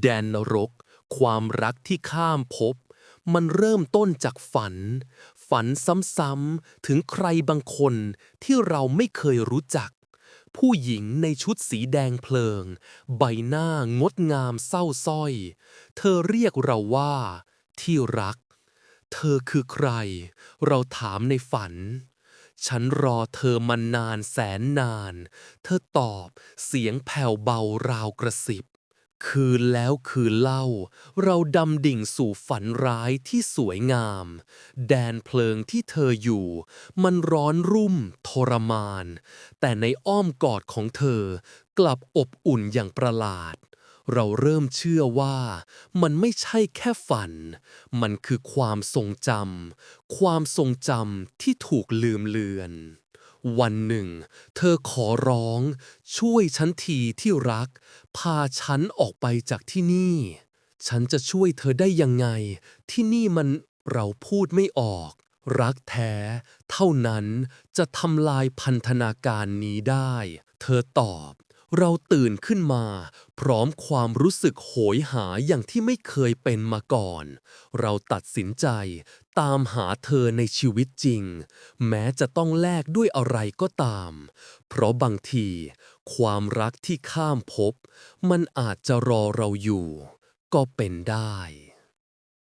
แดนนรก ความรักที่ข้ามภพมันเริ่มต้นจากฝัน ฝันซ้ำๆถึงใครบางคนที่เราไม่เคยรู้จัก ผู้หญิงในชุดสีแดงเพลิง ใบหน้างดงามเศร้าสร้อย เธอเรียกเราว่า ที่รัก เธอคือใคร เราถามในฝัน ฉันรอเธอมานานแสนนาน เธอตอบเสียงแผ่วเบาราวกระสิบ คืนแล้วคืนเล่า เราดำดิ่งสู่ฝันร้ายที่สวยงาม แดนเพลิงที่เธออยู่ มันร้อนรุ่ม ทรมาน แต่ในอ้อมกอดของเธอ กลับอบอุ่นอย่างประหลาด เราเริ่มเชื่อว่า มันไม่ใช่แค่ฝัน มันคือความทรงจำความทรงจำที่ถูกลืมเลือน วันหนึ่ง เธอขอร้อง ช่วยฉันทีที่รัก พาฉันออกไปจากที่นี่ ฉันจะช่วยเธอได้ยังไง ที่นี่มันเราพูดไม่ออก รักแท้ เท่านั้นจะทำลายพันธนาการนี้ได้ เธอตอบ เราตื่นขึ้นมา พร้อมความรู้สึกโหยหาอย่างที่ไม่เคยเป็นมาก่อน เราตัดสินใจ ตามหาเธอในชีวิตจริง แม้จะต้องแลกด้วยอะไรก็ตาม เพราะบางที ความรักที่ข้ามภพมันอาจจะรอเราอยู่ ก็เป็นได้